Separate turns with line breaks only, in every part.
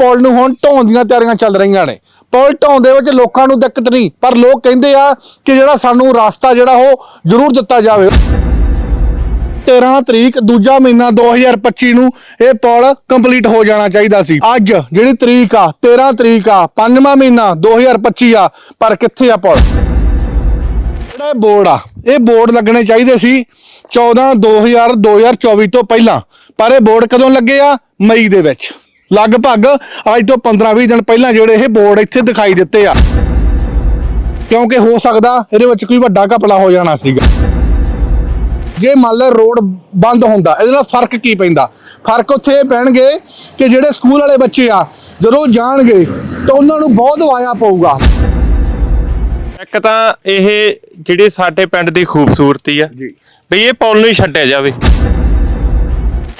ਪੁਲ ਨੂੰ ਹੁਣ ਢਾਉਣ ਦੀਆਂ ਤਿਆਰੀਆਂ ਚੱਲ ਰਹੀਆਂ ਨੇ। ਪੁਲ ਢਾਉਣ ਦੇ ਵਿੱਚ ਲੋਕਾਂ ਨੂੰ ਦਿੱਕਤ ਨਹੀਂ, ਪਰ ਲੋਕ ਕਹਿੰਦੇ ਆ ਕਿ ਜਿਹੜਾ ਸਾਨੂੰ ਰਸਤਾ ਜਿਹੜਾ ਉਹ ਜ਼ਰੂਰ ਦਿੱਤਾ ਜਾਵੇ। 13 ਤਰੀਕ, ਦੂਜਾ ਮਹੀਨਾ 2025 ਨੂੰ ਇਹ ਪੁਲ ਕੰਪਲੀਟ ਹੋ ਜਾਣਾ ਚਾਹੀਦਾ ਸੀ। ਅੱਜ ਜਿਹੜੀ ਤਰੀਕ ਆ 13 ਤਰੀਕ ਆ, ਪੰਜਵਾਂ ਮਹੀਨਾ 2025 ਆ, ਪਰ ਕਿੱਥੇ ਆ ਪੁਲ? ਜਿਹੜਾ ਇਹ ਬੋਰਡ ਆ? ਇਹ ਬੋਰਡ ਲੱਗਣੇ ਚਾਹੀਦੇ ਸੀ 14 2000 2024 ਤੋਂ ਪਹਿਲਾਂ। ਪਰ ਇਹ ਬੋਰਡ ਕਦੋਂ ਲੱਗੇ ਆ? ਮਈ ਦੇ ਵਿੱਚ। ਲਗਭਗ ਅੱਜ ਤੋਂ 15 20 ਦਿਨ ਪਹਿਲਾਂ ਜਿਹੜੇ ਇਹ ਬੋਰਡ ਇੱਥੇ ਦਿਖਾਈ ਦਿੱਤੇ ਆ। ਕਿਉਂਕਿ ਹੋ ਸਕਦਾ ਇਹਦੇ ਵਿੱਚ ਕੋਈ ਵੱਡਾ ਘਪਲਾ ਹੋ ਜਾਣਾ ਸੀਗਾ। ਜੇ ਮੰਨ ਲਓ ਰੋਡ ਬੰਦ ਹੁੰਦਾ ਇਹਦੇ ਨਾਲ ਫ਼ਰਕ ਕੀ ਪੈਂਦਾ? ਫ਼ਰਕ ਉੱਥੇ ਇਹ ਪੈਣਗੇ ਕਿ ਜਿਹੜੇ ਸਕੂਲ ਵਾਲੇ ਬੱਚੇ ਆ ਜਦੋਂ ਜਾਣਗੇ ਤਾਂ ਉਹਨਾਂ ਨੂੰ ਬਹੁਤ ਵਾਇਆ ਪਊਗਾ।
ਇੱਕ ਤਾਂ ਇਹ ਜਿਹੜੀ ਸਾਡੇ ਪਿੰਡ ਦੀ ਖੂਬਸੂਰਤੀ ਆ
ਜੀ।
ਵੀ ਇਹ ਪੁਲ ਨੂੰ ਹੀ ਛੱਡਿਆ ਜਾਵੇ।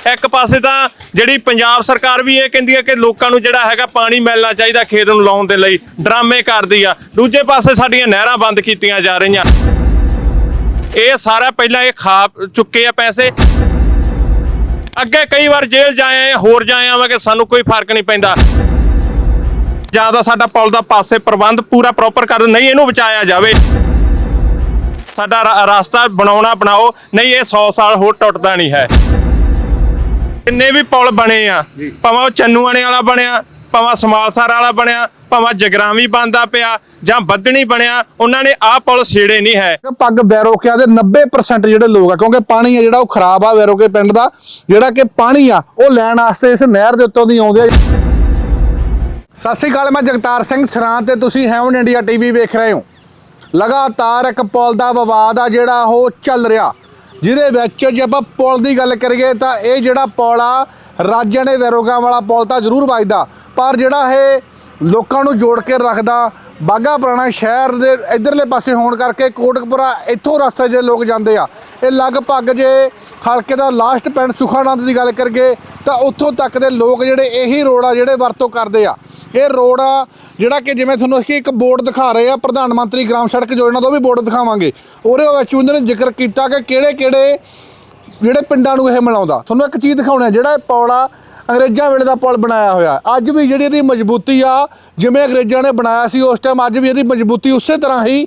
ਇੱਕ ਪਾਸੇ ਤਾਂ ਜਿਹੜੀ ਪੰਜਾਬ ਸਰਕਾਰ ਵੀ ਇਹ ਕਹਿੰਦੀ ਹੈ ਕਿ ਲੋਕਾਂ ਨੂੰ ਜਿਹੜਾ ਹੈਗਾ ਪਾਣੀ ਮਿਲਣਾ ਚਾਹੀਦਾ ਖੇਤ ਨੂੰ ਲਾਉਣ ਦੇ ਲਈ, ਡਰਾਮੇ ਕਰਦੀ ਆ। ਦੂਜੇ ਪਾਸੇ ਸਾਡੀਆਂ ਨਹਿਰਾਂ ਬੰਦ ਕੀਤੀਆਂ ਜਾ ਰਹੀਆਂ। ਇਹ ਸਾਰਾ ਪਹਿਲਾਂ ਇਹ ਖਾ ਚੁੱਕੇ ਆ ਪੈਸੇ। ਅੱਗੇ ਕਈ ਵਾਰ ਜੇਲ੍ਹ ਜਾਏ ਹੋਰ ਜਾਏ ਆਵਾਂਗੇ, ਸਾਨੂੰ ਕੋਈ ਫ਼ਰਕ ਨਹੀਂ ਪੈਂਦਾ। ਜਾਂ ਤਾਂ ਸਾਡਾ ਪੁਲ ਦਾ ਪਾਸੇ ਪ੍ਰਬੰਧ ਪੂਰਾ ਪ੍ਰੋਪਰ ਕਰ, ਨਹੀਂ ਇਹਨੂੰ ਬਚਾਇਆ ਜਾਵੇ। ਸਾਡਾ ਰਸਤਾ ਬਣਾਉਣਾ ਬਣਾਓ, ਨਹੀਂ ਇਹ 100 ਸਾਲ ਹੋਰ ਟੁੱਟਦਾ ਨਹੀਂ ਹੈ। ਕਿੰਨੇ ਵੀ ਪੁਲ ਬਣੇ ਆ ਭਾਵੇਂ ਉਹ ਚੰਨੂਆਣੇ ਵਾਲਾ ਬਣਿਆ ਭਾਵੇਂ ਸਮਾਲਸਰ ਵਾਲਾ ਬਣਿਆ ਭਾਵੇਂ ਜਗਰਾਵੀ ਬੰਦਾ ਪਿਆ ਜਾਂ ਬੱਦਣੀ ਬਣਿਆ ਉਹਨਾਂ ਨੇ ਆਹ ਪੁਲ ਛੇੜੇ ਨਹੀਂ ਹੈ।
ਪੱਗ ਵੈਰੋਕਿਆ ਦੇ 90% ਜਿਹੜੇ ਲੋਕ ਆ ਕਿਉਂਕਿ ਪਾਣੀ ਆ ਜਿਹੜਾ ਉਹ ਖਰਾਬ ਆ ਵੈਰੋਕੇ ਪਿੰਡ ਦਾ ਜਿਹੜਾ ਕਿ ਪਾਣੀ ਆ ਉਹ ਲੈਣ ਵਾਸਤੇ ਇਸ ਨਹਿਰ ਦੇ ਉੱਤੋਂ ਦੀ ਆਉਂਦੇ ਆ। ਸਤਿ ਸ਼੍ਰੀ ਅਕਾਲ ਮੈਂ ਜਗਤਾਰ ਸਿੰਘ ਸਰਾਂ ਤੇ ਤੁਸੀਂ ਹੈਵਨ ਇੰਡੀਆ ਟੀਵੀ ਵੇਖ ਰਹੇ ਹੋ। ਲਗਾਤਾਰ ਇੱਕ ਪੁਲ ਦਾ ਵਿਵਾਦ ਆ ਜਿਹੜਾ ਉਹ ਚੱਲ ਰਿਹਾ। ਜਿਹਦੇ ਵਿੱਚ ਜੇ ਆਪਾਂ ਪੁਲ ਦੀ ਗੱਲ ਕਰੀਏ ਤਾਂ ਇਹ ਜਿਹੜਾ ਪੁਲ ਆ ਰਾਜਾਂ ਨੇ ਵੈਰੋਗਾਂ ਵਾਲਾ ਪੁਲ ਤਾਂ ਜ਼ਰੂਰ ਵੱਜਦਾ। ਪਰ ਜਿਹੜਾ ਇਹ ਲੋਕਾਂ ਨੂੰ ਜੋੜ ਕੇ ਰੱਖਦਾ ਬਾਗਾ ਪੁਰਾਣਾ ਸ਼ਹਿਰ ਦੇ ਇਧਰਲੇ ਪਾਸੇ ਹੋਣ ਕਰਕੇ ਕੋਟਕਪੁਰਾ ਇੱਥੋਂ ਰਸਤੇ ਦੇ ਲੋਕ ਜਾਂਦੇ ਆ। ਇਹ ਲਗਭਗ ਜੇ ਹਲਕੇ ਦਾ ਲਾਸਟ ਪਿੰਡ ਸੁਖਾਨੰਦ ਦੀ ਗੱਲ ਕਰੀਏ ਤਾਂ ਉੱਥੋਂ ਤੱਕ ਦੇ ਲੋਕ ਜਿਹੜੇ ਇਹੀ ਰੋਡ ਆ ਜਿਹੜੇ ਵਰਤੋਂ ਕਰਦੇ ਆ। ਇਹ ਰੋਡ ਆ ਜਿਹੜਾ ਕਿ ਜਿਵੇਂ ਤੁਹਾਨੂੰ ਅਸੀਂ ਇੱਕ ਬੋਰਡ ਦਿਖਾ ਰਹੇ ਆ, ਪ੍ਰਧਾਨ ਮੰਤਰੀ ਗ੍ਰਾਮ ਸੜਕ ਯੋਜਨਾ ਦਾ ਉਹ ਵੀ ਬੋਰਡ ਦਿਖਾਵਾਂਗੇ। ਉਹਦੇ ਵਿੱਚ ਉਹਨਾਂ ਨੇ ਜ਼ਿਕਰ ਕੀਤਾ ਕਿ ਕਿਹੜੇ ਕਿਹੜੇ ਜਿਹੜੇ ਪਿੰਡਾਂ ਨੂੰ ਇਹ ਮਿਲਾਉਂਦਾ। ਤੁਹਾਨੂੰ ਇੱਕ ਚੀਜ਼ ਦਿਖਾਉਣਾ ਜਿਹੜਾ ਇਹ ਪੁਲ ਆ ਅੰਗਰੇਜ਼ਾਂ ਵੇਲੇ ਦਾ ਪੁਲ ਬਣਾਇਆ ਹੋਇਆ। ਅੱਜ ਵੀ ਜਿਹੜੀ ਇਹਦੀ ਮਜ਼ਬੂਤੀ ਆ, ਜਿਵੇਂ ਅੰਗਰੇਜ਼ਾਂ ਨੇ ਬਣਾਇਆ ਸੀ, ਉਸ ਟਾਈਮ ਅੱਜ ਵੀ ਇਹਦੀ ਮਜ਼ਬੂਤੀ ਉਸੇ ਤਰ੍ਹਾਂ ਹੀ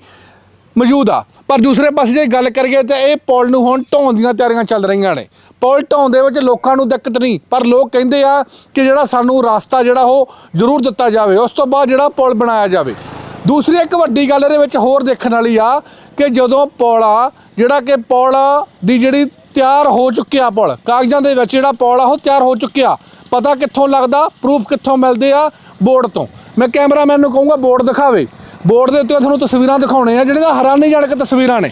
ਮੌਜੂਦ ਆ। ਪਰ ਦੂਸਰੇ ਪਾਸੇ ਜੇ ਗੱਲ ਕਰੀਏ ਤਾਂ ਇਹ ਪੁਲ ਨੂੰ ਹੁਣ ਢਾਉਣ ਦੀਆਂ ਤਿਆਰੀਆਂ ਚੱਲ ਰਹੀਆਂ ਨੇ। ਪੁਲ ਢਾਉਣ ਦੇ ਵਿੱਚ ਲੋਕਾਂ ਨੂੰ ਦਿੱਕਤ ਨਹੀਂ, ਪਰ ਲੋਕ ਕਹਿੰਦੇ ਆ ਕਿ ਜਿਹੜਾ ਸਾਨੂੰ ਰਸਤਾ ਜਿਹੜਾ ਉਹ ਜ਼ਰੂਰ ਦਿੱਤਾ ਜਾਵੇ, ਉਸ ਤੋਂ ਬਾਅਦ ਜਿਹੜਾ ਪੁਲ ਬਣਾਇਆ ਜਾਵੇ। ਦੂਸਰੀ ਇੱਕ ਵੱਡੀ ਗੱਲ ਇਹਦੇ ਵਿੱਚ ਹੋਰ ਦੇਖਣ ਵਾਲੀ ਆ ਕਿ ਜਦੋਂ ਪੁਲ ਆ, ਜਿਹੜਾ ਕਿ ਪੁਲ ਦੀ ਜਿਹੜੀ ਤਿਆਰ ਹੋ ਚੁੱਕਿਆ ਪੁਲ, ਕਾਗਜ਼ਾਂ ਦੇ ਵਿੱਚ ਜਿਹੜਾ ਪੁਲ ਆ ਉਹ ਤਿਆਰ ਹੋ ਚੁੱਕਿਆ। ਪਤਾ ਕਿੱਥੋਂ ਲੱਗਦਾ ਪ੍ਰੂਫ ਕਿੱਥੋਂ ਮਿਲਦੇ ਆ ਬੋਰਡ ਤੋਂ। ਮੈਂ ਕੈਮਰਾਮੈਨ ਨੂੰ ਕਹੂੰਗਾ ਬੋਰਡ ਦਿਖਾਵੇ। ਬੋਰਡ ਦੇ ਉੱਤੇ ਤੁਹਾਨੂੰ ਤਸਵੀਰਾਂ ਦਿਖਾਉਣੇ ਆ, ਜਿਹੜੀਆਂ ਹੈਰਾਨੀਜਨਕ ਤਸਵੀਰਾਂ ਨੇ।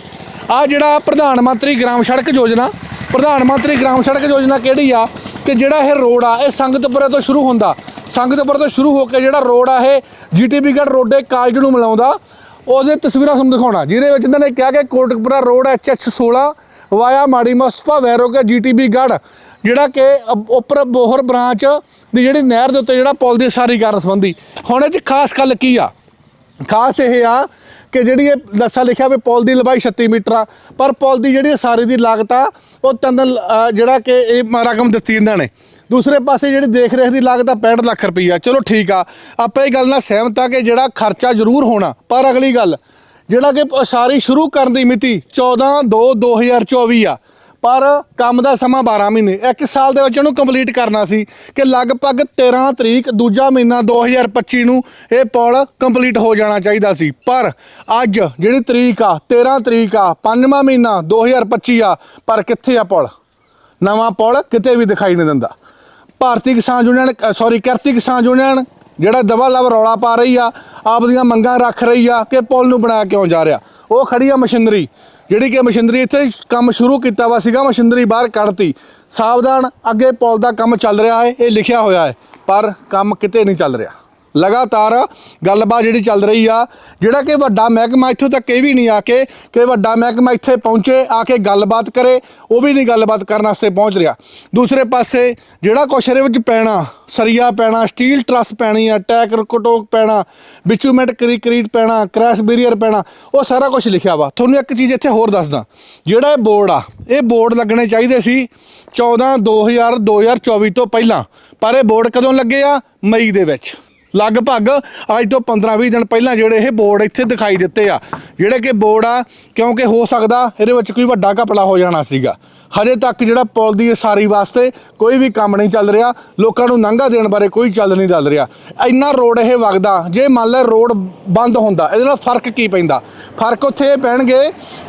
ਆ ਜਿਹੜਾ ਪ੍ਰਧਾਨ ਮੰਤਰੀ ਗ੍ਰਾਮ ਸੜਕ ਯੋਜਨਾ, ਪ੍ਰਧਾਨ ਮੰਤਰੀ ਗ੍ਰਾਮ ਸੜਕ ਯੋਜਨਾ ਕਿਹੜੀ ਆ? ਕਿ ਜਿਹੜਾ ਇਹ ਰੋਡ ਆ, ਇਹ ਸੰਗਤਪੁਰੇ ਤੋਂ ਸ਼ੁਰੂ ਹੁੰਦਾ। ਸੰਗਤਪੁਰ ਤੋਂ ਸ਼ੁਰੂ ਹੋ ਕੇ ਜਿਹੜਾ ਰੋਡ ਆ, ਇਹ ਜੀਟੀਬੀ ਗੜ ਰੋਡੇ ਕਾਲਜ ਨੂੰ ਮਿਲਾਉਂਦਾ। ਉਹਦੇ ਤਸਵੀਰਾਂ ਤੁਹਾਨੂੰ ਦਿਖਾਉਣਾ। ਜਿਹਦੇ ਵਿੱਚ ਇਹਨਾਂ ਨੇ ਕਿਹਾ ਕਿ ਕੋਟਕਪੁਰਾ ਰੋਡ ਐਚਐਚ 16 ਵਾਇਆ ਮਾੜੀ ਮਸਪਾ ਵੈਰੋਕੇ ਜੀਟੀਬੀ ਗੜ ਜਿਹੜਾ ਕਿ ਅ- ਉੱਪਰ ਬੋਹਰ ਬ੍ਰਾਂਚ ਦੀ ਜਿਹੜੀ ਨਹਿਰ ਦੇ ਉੱਤੇ ਜਿਹੜਾ ਪੁਲ ਦੀ ਸਾਰੀ ਕਰਨ ਸੰਬੰਧੀ। ਹੁਣ ਇਹ 'ਚ ਖਾਸ ਗੱਲ ਕੀ ਆ? ਖਾਸ ਇਹ ਆ ਕਿ ਜਿਹੜੀ ਇਹ ਲੱਸਾ ਲਿਖਿਆ ਵੀ ਪੁਲ ਦੀ ਲੰਬਾਈ 36 ਮੀਟਰ ਆ ਪਰ ਪੁਲ ਦੀ ਜਿਹੜੀ ਸਾਰੀ ਦੀ ਲਾਗਤ ਆ ਉਹ ਤਿੰਨ ਅ, ਜਿਹੜਾ ਕਿ ਇਹ ਰਕਮ ਦਿੱਤੀ ਇਹਨਾਂ ਨੇ। ਦੂਸਰੇ ਪਾਸੇ ਜਿਹੜੀ ਦੇਖ ਰੇਖ ਦੀ ਲਾਗਤ ਆ 65 ਲੱਖ ਰੁਪਈਆ। ਚਲੋ ਠੀਕ ਆ ਆਪਾਂ ਇਹ ਗੱਲ ਨਾਲ ਸਹਿਮਤ ਆ ਕਿ ਜਿਹੜਾ ਖਰਚਾ ਜ਼ਰੂਰ ਹੋਣਾ। ਪਰ ਅਗਲੀ ਗੱਲ ਜਿਹੜਾ ਕਿ ਸਾਰੀ ਸ਼ੁਰੂ ਕਰਨ ਦੀ ਮਿਤੀ 14 2 2024 ਆ ਪਰ ਕੰਮ ਦਾ ਸਮਾਂ 12 ਮਹੀਨੇ। ਇੱਕ ਸਾਲ ਦੇ ਵਿੱਚ ਉਹਨੂੰ ਕੰਪਲੀਟ ਕਰਨਾ ਸੀ ਕਿ ਲਗਭਗ 13 ਤਰੀਕ ਦੂਜਾ ਮਹੀਨਾ 2025 ਨੂੰ ਇਹ ਪੁਲ ਕੰਪਲੀਟ ਹੋ ਜਾਣਾ ਚਾਹੀਦਾ ਸੀ। ਪਰ ਅੱਜ ਜਿਹੜੀ ਤਰੀਕ ਆ 13 ਤਰੀਕ ਆ, ਪੰਜਵਾਂ ਮਹੀਨਾ 2025 ਆ, ਪਰ ਕਿੱਥੇ ਆ ਪੁਲ? ਨਵਾਂ ਪੁਲ ਕਿਤੇ ਵੀ ਦਿਖਾਈ ਨਹੀਂ ਦਿੰਦਾ। ਭਾਰਤੀ ਕਿਸਾਨ union sorry Kirti Kisan union ਜਿਹੜਾ ਦਵਾ ਲਵ ਰੌਲਾ ਪਾ ਰਹੀ ਆ, ਆਪਦੀਆਂ ਮੰਗਾਂ ਰੱਖ ਰਹੀ ਆ ਕਿ ਪੁਲ ਨੂੰ ਬਣਾਇਆ ਕਿਉਂ ਜਾ ਰਿਹਾ। ਉਹ ਖੜੀ ਆ ਮਸ਼ੀਨਰੀ। ਜਿਹੜੀ ਕਿ ਮਸ਼ੀਨਰੀ ਇੱਥੇ ਕੰਮ ਸ਼ੁਰੂ ਕੀਤਾ ਵਾ ਸੀਗਾ, ਮਸ਼ੀਨਰੀ ਬਾਹਰ ਕੱਢਤੀ। ਸਾਵਧਾਨ ਅੱਗੇ ਪੁਲ ਦਾ ਕੰਮ ਚੱਲ ਰਿਹਾ ਹੈ, ਇਹ ਲਿਖਿਆ ਹੋਇਆ ਹੈ, ਪਰ ਕੰਮ ਕਿਤੇ ਨਹੀਂ ਚੱਲ ਰਿਹਾ। ਲਗਾਤਾਰ ਗੱਲਬਾਤ ਜਿਹੜੀ ਚੱਲ ਰਹੀ ਆ, ਜਿਹੜਾ ਕਿ ਵੱਡਾ ਮਹਿਕਮਾ ਇੱਥੋਂ ਤੱਕ ਇਹ ਵੀ ਨਹੀਂ ਆ ਕੇ ਕਿ ਵੱਡਾ ਮਹਿਕਮਾ ਇੱਥੇ ਪਹੁੰਚੇ, ਆ ਕੇ ਗੱਲਬਾਤ ਕਰੇ, ਉਹ ਵੀ ਨਹੀਂ ਗੱਲਬਾਤ ਕਰਨ ਵਾਸਤੇ ਪਹੁੰਚ ਰਿਹਾ। ਦੂਸਰੇ ਪਾਸੇ ਜਿਹੜਾ ਕੁਛ ਇਹਦੇ ਵਿੱਚ ਪੈਣਾ, ਸਰੀਆ ਪੈਣਾ, ਸਟੀਲ ਟਰੱਸ ਪੈਣੀ ਆ, ਟੈਕ ਕਟੋਕ ਪੈਣਾ ਬਿਚੂਮੈਂਟ ਕਰੀਕਰੀਟ ਪੈਣਾ, ਕ੍ਰੈਸ਼ ਬੈਰੀਅਰ ਪੈਣਾ, ਉਹ ਸਾਰਾ ਕੁਝ ਲਿਖਿਆ ਵਾ। ਤੁਹਾਨੂੰ ਇੱਕ ਚੀਜ਼ ਇੱਥੇ ਹੋਰ ਦੱਸਦਾ, ਜਿਹੜਾ ਇਹ ਬੋਰਡ ਆ, ਇਹ ਬੋਰਡ ਲੱਗਣੇ ਚਾਹੀਦੇ ਸੀ 14 2000 2024 ਤੋਂ ਪਹਿਲਾਂ, ਪਰ ਇਹ ਬੋਰਡ ਕਦੋਂ ਲੱਗੇ ਆ? ਮਈ ਦੇ ਵਿੱਚ। ਲਗਭਗ ਅੱਜ ਤੋਂ 15-20 ਦਿਨ ਪਹਿਲਾਂ ਜਿਹੜੇ ਇਹ ਬੋਰਡ ਇੱਥੇ ਦਿਖਾਈ ਦਿੱਤੇ ਆ। ਜਿਹੜੇ ਕਿ ਬੋਰਡ ਆ, ਕਿਉਂਕਿ ਹੋ ਸਕਦਾ ਇਹਦੇ ਵਿੱਚ ਕੋਈ ਵੱਡਾ ਘਪਲਾ ਹੋ ਜਾਣਾ ਸੀਗਾ। ਹਜੇ ਤੱਕ ਜਿਹੜਾ ਪੁਲ ਦੀ ਸਾਰੀ ਵਾਸਤੇ ਕੋਈ ਵੀ ਕੰਮ ਨਹੀਂ ਚੱਲ ਰਿਹਾ, ਲੋਕਾਂ ਨੂੰ ਨੰਗਾ ਦੇਣ ਬਾਰੇ ਕੋਈ ਚੱਲ ਨਹੀਂ ਚੱਲ ਰਿਹਾ। ਇੰਨਾ ਰੋਡ ਇਹ ਵਗਦਾ, ਜੇ ਮੰਨ ਲੈ ਰੋਡ ਬੰਦ ਹੁੰਦਾ, ਇਹਦੇ ਨਾਲ ਫ਼ਰਕ ਕੀ ਪੈਂਦਾ? ਫ਼ਰਕ ਉੱਥੇ ਇਹ ਪੈਣਗੇ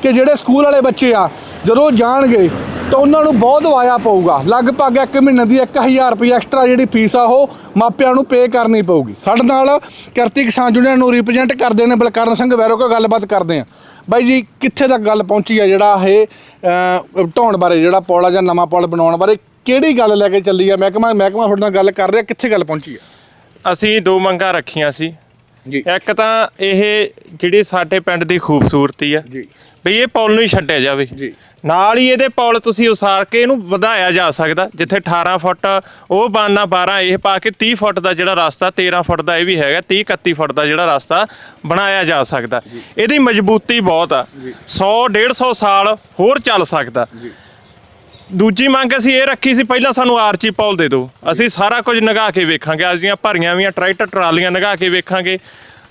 ਕਿ ਜਿਹੜੇ ਸਕੂਲ ਵਾਲੇ ਬੱਚੇ ਆ, ਜਦੋਂ ਜਾਣਗੇ, ਤਾਂ ਉਹਨਾਂ ਨੂੰ ਬਹੁਤ ਵਾਇਆ ਪਊਗਾ। ਲਗਭਗ ਇੱਕ ਮਹੀਨੇ ਦੀ 1000 ਰੁਪਏ ਐਕਸਟਰਾ ਜਿਹੜੀ ਫੀਸ ਆ, ਉਹ ਮਾਪਿਆਂ ਨੂੰ ਪੇ ਕਰਨੀ ਪਊਗੀ। ਸਾਡੇ ਨਾਲ ਕਿਰਤੀ ਕਿਸਾਨ ਯੂਨੀਅਨ ਨੂੰ ਰਿਪਰੈਜ਼ੈਂਟ ਕਰਦੇ ਨੇ ਬਲਕਰਨ ਸਿੰਘ ਵੈਰੋ ਕੋ ਗੱਲਬਾਤ ਕਰਦੇ ਆ। ਬਾਈ ਜੀ ਕਿੱਥੇ ਤੱਕ ਗੱਲ ਪਹੁੰਚੀ ਆ ਜਿਹੜਾ ਇਹ ਢਾਉਣ ਬਾਰੇ ਜਿਹੜਾ ਪੌੜਾ ਜਾਂ ਨਵਾਂ ਪੁਲ ਬਣਾਉਣ ਬਾਰੇ? ਕਿਹੜੀ ਗੱਲ ਲੈ ਕੇ ਚੱਲੀ ਆ? ਮਹਿਕਮਾ ਮਹਿਕਮਾ ਤੁਹਾਡੇ ਨਾਲ ਗੱਲ ਕਰ ਰਿਹਾ ਕਿੱਥੇ ਗੱਲ ਪਹੁੰਚੀ ਆ?
ਅਸੀਂ ਦੋ ਮੰਗਾਂ ਰੱਖੀਆਂ ਸੀ।
ਜੀ।
ਇੱਕ ਤਾਂ ਇਹ ਜਿਹੜੀ ਸਾਡੇ ਪਿੰਡ ਦੀ ਖੂਬਸੂਰਤੀ ਆ
ਜੀ।
ਵੀ ਇਹ ਪੁਲ ਨੂੰ ਹੀ ਛੱਡਿਆ ਜਾਵੇ।
ਜੀ।
ਨਾਲ ਹੀ ਇਹਦੇ ਪੁਲ ਤੁਸੀਂ ਉਸਾਰ ਕੇ ਇਹਨੂੰ ਵਧਾਇਆ ਜਾ ਸਕਦਾ ਜਿੱਥੇ 18 ਫੁੱਟ ਉਹ ਬਾਨਾ 12 ਇਹ ਪਾ ਕੇ 30 ਫੁੱਟ ਦਾ ਜਿਹੜਾ ਰਸਤਾ 13 ਫੁੱਟ ਦਾ ਇਹ ਵੀ ਹੈਗਾ 30 31 ਫੁੱਟ ਦਾ ਜਿਹੜਾ ਰਸਤਾ ਬਣਾਇਆ ਜਾ ਸਕਦਾ। ਇਹਦੀ ਮਜ਼ਬੂਤੀ ਬਹੁਤ ਆ। 100 150 ਸਾਲ ਹੋਰ ਚੱਲ ਸਕਦਾ। ਦੂਜੀ ਮੰਗ ਅਸੀਂ ਇਹ ਰੱਖੀ ਸੀ ਪਹਿਲਾਂ ਸਾਨੂੰ ਆਰਚੀ ਪੌਲ ਦੇ ਦਿਓ। ਅਸੀਂ ਸਾਰਾ ਕੁਝ ਨਗਾ ਕੇ ਵੇਖਾਂਗੇ ਅੱਜ ਦੀਆਂ ਭਰੀਆਂ ਵੀਆਂ ਟਰੈਕਟਰ ਟਰਾਲੀਆਂ ਨਗਾ ਕੇ ਵੇਖਾਂਗੇ।